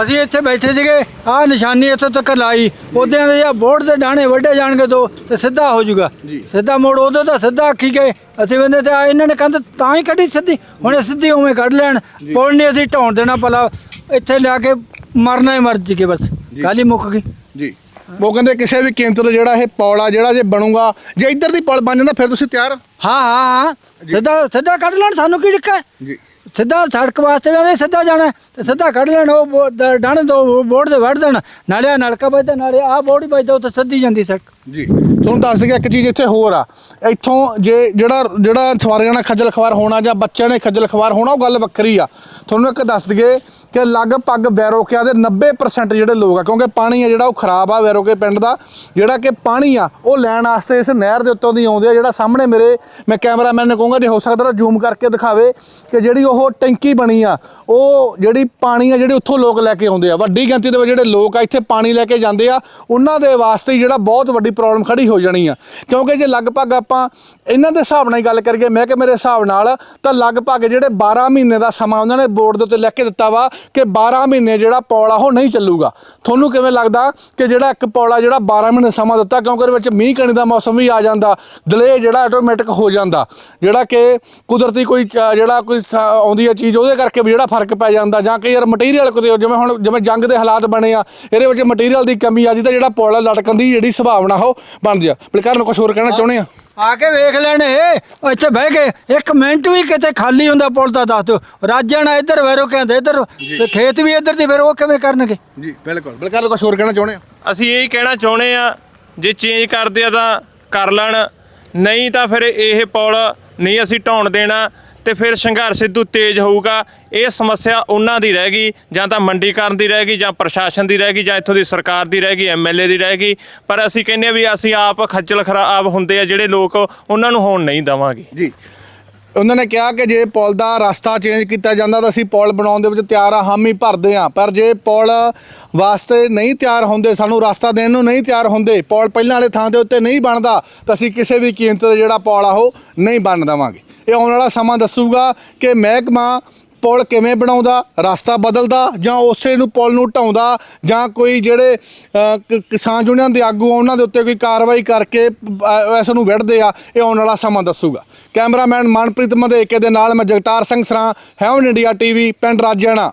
ਅਸੀਂ ਇੱਥੇ ਬੈਠੇ ਸੀਗੇ ਆਹ ਨਿਸ਼ਾਨੀ ਇੱਥੋਂ ਤੱਕ ਲਾਈ। ਉਹਦੇ ਦੇ ਆ ਬੋਰਡ ਦੇ ਡਾਣੇ ਵੱਡੇ ਜਾਣਗੇ ਦੋ ਤੇ ਸਿੱਧਾ ਹੋ ਜਾਊਗਾ। ਸਿੱਧਾ ਮੋੜ ਉਦੋਂ ਤਾਂ ਸਿੱਧਾ ਆਖੀ ਗਏ। ਅਸੀਂ ਬੰਦੇ ਤੇ ਆ ਇਹਨਾਂ ਨੇ ਕੰਧ ਤਾਂ ਹੀ ਕੱਢੀ ਸਿੱਧੀ ਹੁਣ ਇਹ ਸਿੱਧੀ ਉਵੇਂ ਕੱਢ ਲੈਣ। ਪੁਲ ਨਹੀਂ ਅਸੀਂ ਢਾਉਣ ਦੇਣਾ ਭਲਾ। ਇੱਥੇ ਲਿਆ ਕੇ ਮਰਨਾ ਹੀ ਮਰ ਜੀਗੇ ਬਸ। ਗੱਲ ਹੀ ਮੁੱਕ ਗਈ।
ਜੀ। ਉਹ ਕਹਿੰਦੇ ਕਿਸੇ ਵੀ ਕੇਂਦਰ ਜਿਹੜਾ ਇਹ ਪੌਲ ਆ ਜਿਹੜਾ ਜੇ ਬਣੂਗਾ ਜੇ ਇੱਧਰ ਦੀ ਪੌਲ ਬਣ ਜਾਂਦਾ ਫਿਰ ਤੁਸੀਂ ਤਿਆਰ?
ਹਾਂ ਹਾਂ ਹਾਂ। ਸਿੱਧਾ ਸਿੱਧਾ ਕੱਢ ਲੈਣ ਸਾਨੂੰ ਕੀ ਦਿੱਕਤ
ਜੀ।
ਸਿੱਧਾ ਸੜਕ ਵਾਸਤੇ ਜਾਂਦੇ ਸਿੱਧਾ ਜਾਣਾ ਤੇ ਸਿੱਧਾ ਕੱਢ ਲੈਣ, ਉਹ ਬੋ- ਦ- ਦੋ, ਬੋਰਡ ਤੇ ਵੱਢ ਦੇਣ। ਨਾਲੇ ਆਹ ਨਲਕਾ ਵੱਜਦਾ, ਨਾਲੇ ਆਹ ਬੋਰਡ ਹੀ ਵੱਜਦਾ, ਉੱਥੇ ਸਿੱਧੀ ਜਾਂਦੀ ਸੜਕ।
ਜੀ। ਤੁਹਾਨੂੰ ਦੱਸ ਦਈਏ ਇੱਕ ਚੀਜ਼ ਇੱਥੇ ਹੋਰ ਆ। ਇੱਥੋਂ ਜੇ ਜਿਹੜਾ ਜਿਹੜਾ ਸਵਾਰੀਆਂ ਨਾਲ ਖੱਜਲ ਖਵਾਰ ਹੋਣਾ ਜਾਂ ਬੱਚਿਆਂ ਨੇ ਖੱਜਲ ਖਵਾਰ ਹੋਣਾ, ਉਹ ਗੱਲ ਵੱਖਰੀ ਆ। ਤੁਹਾਨੂੰ ਇੱਕ ਦੱਸ ਦਈਏ ਕਿ ਲਗਭਗ ਵੈਰੋਕਿਆ ਦੇ 90% ਜਿਹੜੇ ਲੋਕ ਆ, ਕਿਉਂਕਿ ਪਾਣੀ ਆ ਜਿਹੜਾ, ਉਹ ਖਰਾਬ ਆ ਵੈਰੋਕੇ ਪਿੰਡ ਦਾ। ਜਿਹੜਾ ਕਿ ਪਾਣੀ ਆ, ਉਹ ਲੈਣ ਵਾਸਤੇ ਇਸ ਨਹਿਰ ਦੇ ਉੱਤੋਂ ਦੀ ਆਉਂਦੇ ਆ। ਜਿਹੜਾ ਸਾਹਮਣੇ ਮੇਰੇ ਮੈਂ ਕੈਮਰਾਮੈਨ ਨੂੰ ਕਹੂੰਗਾ, ਜੇ ਹੋ ਸਕਦਾ ਤਾਂ ਜ਼ੂਮ ਕਰਕੇ ਦਿਖਾਵੇ ਕਿ ਜਿਹੜੀ ਉਹ ਟੈਂਕੀ ਬਣੀ ਆ, ਉਹ ਜਿਹੜੀ ਪਾਣੀ ਆ, ਜਿਹੜੇ ਉੱਥੋਂ ਲੋਕ ਲੈ ਕੇ ਆਉਂਦੇ ਆ। ਵੱਡੀ ਗਿਣਤੀ ਦੇ ਵਿੱਚ ਜਿਹੜੇ ਲੋਕ ਆ, ਇੱਥੇ ਪਾਣੀ ਲੈ ਕੇ ਜਾਂਦੇ ਆ। ਉਹਨਾਂ ਦੇ ਵਾਸਤੇ ਹੀ ਜਿਹੜਾ ਬਹੁਤ ਵੱਡੀ ਪ੍ਰੋਬਲਮ ਖੜੀ ਹੋ ਹੋ ਜਾਣੀ ਆ। ਕਿਉਂਕਿ ਜੇ ਲਗਭਗ ਆਪਾਂ ਇਹਨਾਂ ਦੇ ਹਿਸਾਬ ਨਾਲ ਹੀ ਗੱਲ ਕਰੀਏ, ਮੈਂ ਕਿ ਮੇਰੇ ਹਿਸਾਬ ਨਾਲ, ਤਾਂ ਲਗਭਗ ਜਿਹੜੇ 12 ਮਹੀਨੇ ਦਾ ਸਮਾਂ ਉਹਨਾਂ ਨੇ ਬੋਰਡ ਦੇ ਉੱਤੇ ਲਿਖ ਕੇ ਦਿੱਤਾ ਵਾ ਕਿ 12 ਮਹੀਨੇ ਜਿਹੜਾ ਪੌਲਾ ਉਹ ਨਹੀਂ ਚੱਲੂਗਾ। ਤੁਹਾਨੂੰ ਕਿਵੇਂ ਲੱਗਦਾ ਕਿ ਜਿਹੜਾ ਇੱਕ ਪੌਲਾ ਜਿਹੜਾ 12 ਮਹੀਨੇ ਸਮਾਂ ਦਿੱਤਾ, ਕਿਉਂਕਿ ਉਹਦੇ ਵਿੱਚ ਮੀਂਹ ਕਣੀ ਦਾ ਮੌਸਮ ਵੀ ਆ ਜਾਂਦਾ ਡਿਲੇ ਜਿਹੜਾ ਆਟੋਮੈਟਿਕ ਹੋ ਜਾਂਦਾ, ਜਿਹੜਾ ਕਿ ਕੁਦਰਤੀ ਕੋਈ ਚ- ਜਿਹੜਾ ਕੋਈ ਸ- ਆਉਂਦੀ ਹੈ ਚੀਜ਼, ਉਹਦੇ ਕਰਕੇ ਵੀ ਜਿਹੜਾ ਫ਼ਰਕ ਪੈ ਜਾਂਦਾ, ਜਾਂ ਕਈ ਯਾਰ ਮਟੀਰੀਅਲ ਕਿਤੇ ਜਿਵੇਂ ਹੁਣ, ਜਿਵੇਂ ਜੰਗ ਦੇ ਹਾਲਾਤ ਬਣੇ ਆ, ਇਹਦੇ ਵਿੱਚ ਮਟੀਰੀਅਲ ਦੀ ਕਮੀ ਆ ਜੀ ਤਾਂ ਜਿਹੜਾ ਪੌਲਾ ਲਟਕਣ ਦੀ ਜਿਹੜੀ ਸੰਭਾਵਨਾ ਉਹ ਬਣਦੀ ਆ। ਬਲਕਾਰ ਨੂੰ ਕੁਝ ਹੋਰ ਕਹਿਣਾ ਚਾਹੁੰਦੇ ਆ?
ਆ ਕੇ ਵੇਖ ਲੈਣ। ਇਹ ਇੱਥੇ ਬਹਿ ਕੇ ਇੱਕ ਮਿੰਟ ਵੀ ਕਿਤੇ ਖਾਲੀ ਹੁੰਦਾ ਪੁੱਲ ਦਾ ਦੱਸ ਦਿਓ। ਰਾਜਣ ਇੱਧਰ ਵੈਰੋ ਕਹਿੰਦੇ ਇੱਧਰ ਤੇ ਖੇਤ ਵੀ ਇੱਧਰ ਦੀ ਫਿਰ ਉਹ ਕਿਵੇਂ ਕਰਨਗੇ?
ਜੀ ਬਿਲਕੁਲ। ਬਲਕਾਰ ਨੂੰ ਕੁਝ ਹੋਰ ਕਹਿਣਾ ਚਾਹੁੰਦੇ ਆ?
ਅਸੀਂ ਇਹ ਕਹਿਣਾ ਚਾਹੁੰਦੇ ਆ ਜੇ ਚੇਂਜ ਕਰਦੇ ਆ ਤਾਂ ਕਰ ਲੈਣ ਨਹੀਂ ਤਾਂ ਫਿਰ ਇਹ ਪੁਲ ਨਹੀਂ ਅਸੀਂ ਢਾਉਣ ਦੇਣਾ। ਤੇ ਫਿਰ ਸੰਘਰਸ਼ ਇਦੋਂ ਤੇਜ਼ ਹੋਊਗਾ। ਇਹ ਸਮੱਸਿਆ ਉਹਨਾਂ ਦੀ ਰਹਿ ਗਈ, ਜਾਂ ਤਾਂ ਮੰਡੀਕਰਨ ਦੀ ਰਹਿ ਗਈ, ਜਾਂ ਪ੍ਰਸ਼ਾਸਨ ਦੀ ਰਹਿ ਗਈ, ਜਾਂ ਇੱਥੋਂ ਦੀ ਸਰਕਾਰ ਦੀ ਰਹਿ ਗਈ ਐਮਐਲਏ ਦੀ ਰਹਿ ਗਈ। ਪਰ ਅਸੀਂ ਕਹਿੰਦੇ ਆ ਵੀ ਅਸੀਂ ਆਪ ਖੱਜਲ ਖਰਾਬ ਹੁੰਦੇ ਆ, ਜਿਹੜੇ ਲੋਕ ਉਹਨਾਂ ਨੂੰ ਹੋਣ ਨਹੀਂ ਦੇਵਾਂਗੇ।
ਜੀ। ਉਹਨਾਂ ਨੇ ਕਿਹਾ ਕਿ ਜੇ ਪੁਲ ਦਾ ਰਸਤਾ ਚੇਂਜ ਕੀਤਾ ਜਾਂਦਾ ਤਾਂ ਅਸੀਂ ਪੁਲ ਬਣਾਉਣ ਦੇ ਵਿੱਚ ਤਿਆਰ ਆ, ਹਾਮੀ ਭਰਦੇ ਆ। ਪਰ ਜੇ ਪੁਲ ਵਾਸਤੇ ਨਹੀਂ ਤਿਆਰ ਹੁੰਦੇ, ਸਾਨੂੰ ਰਸਤਾ ਦੇਣ ਨੂੰ ਨਹੀਂ ਤਿਆਰ ਹੁੰਦੇ, ਪੁਲ ਪਹਿਲਾਂ ਵਾਲੇ ਥਾਂ ਦੇ ਉੱਤੇ ਨਹੀਂ ਬਣਦਾ, ਤਾਂ ਅਸੀਂ ਕਿਸੇ ਵੀ ਕੀਮਤ ਤੇ ਜਿਹੜਾ ਪੁਲ ਆ ਉਹ ਨਹੀਂ ਬਣ ਦੇਵਾਂਗੇ। ਇਹ ਆਉਣ ਵਾਲਾ ਸਮਾਂ ਦੱਸੂਗਾ ਕਿ ਮਹਿਕਮਾ ਪੁਲ ਕਿਵੇਂ ਬਣਾਉਂਦਾ ਰਸਤਾ ਬਦਲਦਾ ਜਾਂ ਉਸੇ ਨੂੰ ਪੁਲ ਨੂੰ ਢਾਉਂਦਾ ਜਾਂ ਕੋਈ ਜਿਹੜੇ ਕਿਸਾਨ ਯੂਨੀਅਨ ਦੇ ਆਗੂ ਆ, ਉਹਨਾਂ ਦੇ ਉੱਤੇ ਕੋਈ ਕਾਰਵਾਈ ਕਰਕੇ ਇਸ ਨੂੰ ਵਿੜਦੇ ਆ ਇਹ ਆਉਣ ਵਾਲਾ ਸਮਾਂ ਦੱਸੂਗਾ। ਕੈਮਰਾਮੈਨ ਮਨਪ੍ਰੀਤ ਮਧੇਕੇ ਦੇ ਨਾਲ ਮੈਂ ਜਗਤਾਰ ਸਿੰਘ ਸਰਾਂ ਹੈਵਨ ਇੰਡੀਆ ਟੀਵੀ ਪਿੰਡ ਰਾਜਿਆਣਾ।